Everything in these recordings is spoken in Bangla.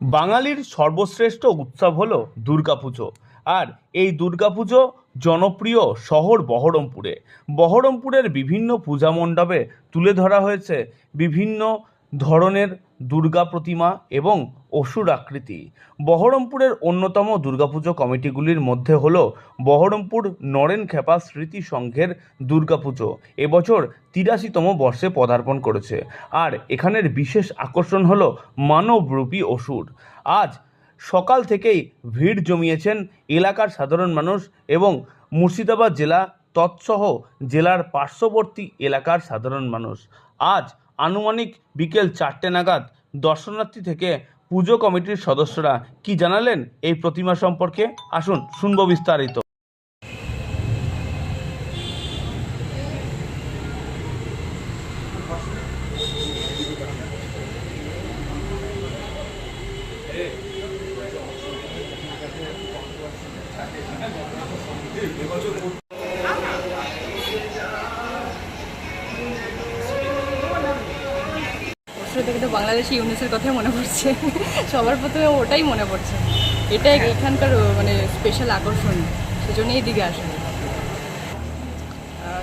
বাঙালির সর্বশ্রেষ্ঠ উৎসব হলো দুর্গাপুজো। আর এই দুর্গাপুজো জনপ্রিয় শহর বহরমপুরে। বহরমপুরের বিভিন্ন পূজা মণ্ডপে তুলে ধরা হয়েছে বিভিন্ন ধরনের দুর্গা প্রতিমা এবং অসুর আকৃতি। বহরমপুরের অন্যতম দুর্গাপুজো কমিটিগুলির মধ্যে হল বহরমপুর নরেন খেপা স্মৃতি সংঘের দুর্গাপুজো। এবছর তিরাশিতম বর্ষে পদার্পণ করেছে। আর এখানের বিশেষ আকর্ষণ হল মানবরূপী অসুর। আজ সকাল থেকেই ভিড় জমিয়েছেন এলাকার সাধারণ মানুষ এবং মুর্শিদাবাদ জেলা তৎসহ জেলার পার্শ্ববর্তী এলাকার সাধারণ মানুষ। আজ আনুমানিক বিকেল চারটে নাগাদ দর্শনার্থী থেকে পুজো কমিটির সদস্যরা কি জানালেন এই প্রতিমা সম্পর্কে? আসুন, শুনব বিস্তারিত। অবশ্যই দেখে তো বাংলাদেশি ইউনিসের কথাই মনে পড়ছে। সবার প্রথমে ওটাই মনে পড়ছে। এটাই এখানকার মানে স্পেশাল আকর্ষণ। সেজন্যই এদিকে আসে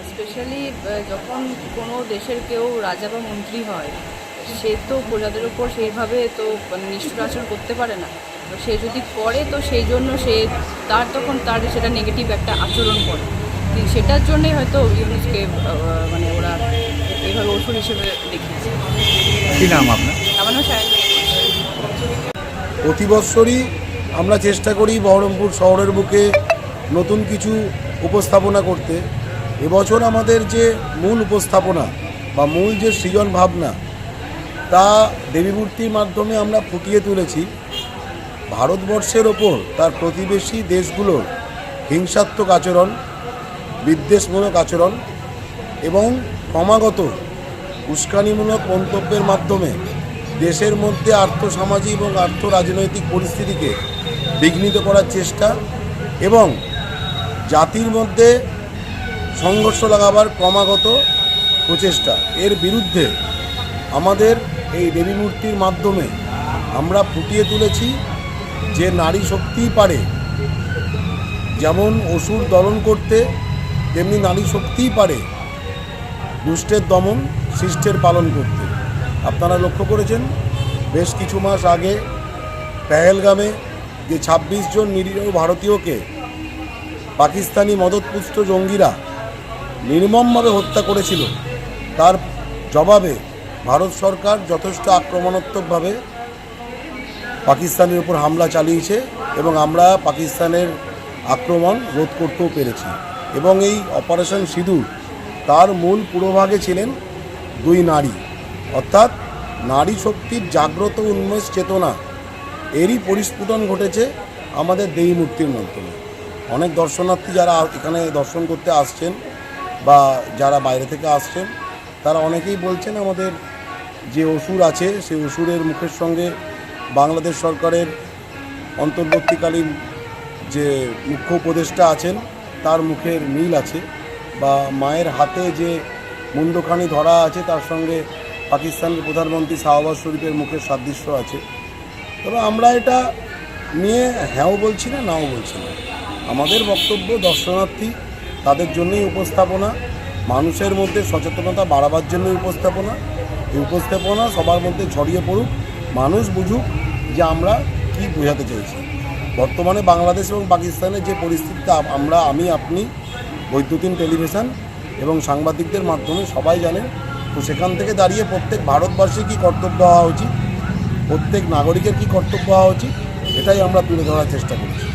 স্পেশালি যখন কোনো দেশের কেউ রাজা বা মন্ত্রী হয় সে তো প্রজাদের উপর সেইভাবে তো মানে নিষ্ঠুর আচরণ করতে পারে না। তো সে যদি করে তো সেই জন্য সে তার তখন তার সেটা নেগেটিভ একটা আচরণ করে। সেটার জন্যই হয়তো ইউনিসকে মানে ওরা এইভাবে ওষুধ হিসেবে দেখিয়েছে। কি নাম আপনার? আমার নাম প্রতি বৎসরই আমরা চেষ্টা করি বহরমপুর শহরের বুকে নতুন কিছু উপস্থাপনা করতে। এবছর আমাদের যে মূল উপস্থাপনা বা মূল যে সৃজন ভাবনা তা দেবী মূর্তির মাধ্যমে আমরা ফুটিয়ে তুলেছি। ভারতবর্ষের ওপর তার প্রতিবেশী দেশগুলোর হিংসাত্মক আচরণ বিদ্বেষমূলক আচরণ এবং ক্রমাগত উস্কানিমূলক মন্তব্যের মাধ্যমে দেশের মধ্যে আর্থসামাজিক এবং আর্থ রাজনৈতিক পরিস্থিতিকে বিঘ্নিত করার চেষ্টা এবং জাতির মধ্যে সংঘর্ষ লাগাবার ক্রমাগত প্রচেষ্টা। এর বিরুদ্ধে আমাদের এই দেবী মূর্তির মাধ্যমে আমরা ফুটিয়ে তুলেছি যে নারী শক্তিই পারে। যেমন অসুর দলন করতে, তেমনি নারী শক্তিই পারে। দুষ্টের দমন, শিষ্টের পালন করতে। আপনারা লক্ষ্য করেছেন, বেশ কিছু মাস আগে পেহেলগামে যে ২৬ জন নিরীহ ভারতীয়কে পাকিস্তানি মদতপুষ্ট জঙ্গিরা নির্মমভাবে হত্যা করেছিল, তার জবাবে ভারত সরকার যথেষ্ট আক্রমণাত্মকভাবে পাকিস্তানের উপর হামলা চালিয়েছে এবং আমরা পাকিস্তানের আক্রমণ রোধ করতেও পেরেছি। এবং এই অপারেশন সিঁদুর তার মূল পুরোভাগে ছিলেন দুই নারী। অর্থাৎ নারী শক্তির জাগ্রত উন্মেষ চেতনা। এরই পরিস্ফুটন ঘটেছে আমাদের দেবী মূর্তির মাধ্যমে। অনেক দর্শনার্থী যারা এখানে দর্শন করতে আসছেন বা যারা বাইরে থেকে আসছেন, তারা অনেকেই বলছেন আমাদের যে অসুর আছে, সেই অসুরের মুখের সঙ্গে বাংলাদেশ সরকারের অন্তর্বর্তীকালীন যে মুখ্য উপদেষ্টা আছেন, তার মুখের মিল আছে। বা মায়ের হাতে যে মুন্ডখানি ধরা আছে, তার সঙ্গে পাকিস্তানের প্রধানমন্ত্রী শাহবাজ শরীফের মুখের সাদৃশ্য আছে। তবে আমরা এটা নিয়ে হ্যাঁও বলছি না, নাও বলছি না। আমাদের বক্তব্য দর্শনার্থী, তাদের জন্যই উপস্থাপনা, মানুষের মধ্যে সচেতনতা বাড়াবার জন্যই উপস্থাপনা। এই উপস্থাপনা সবার মধ্যে ছড়িয়ে পড়ুক, মানুষ বুঝুক যে আমরা কি বোঝাতে চাইছি। বর্তমানে বাংলাদেশ এবং পাকিস্তানের যে পরিস্থিতিতে আমরা, আমি, আপনি বৈদ্যুতিন টেলিভিশন এবং সাংবাদিকদের মাধ্যমে সবাই জানেন তো সেখান থেকে দাঁড়িয়ে প্রত্যেক ভারতবাসীর কী কর্তব্য হওয়া উচিত? প্রত্যেক নাগরিকের কী কর্তব্য হওয়া উচিত? এটাই আমরা তুলে ধরার চেষ্টা করছি।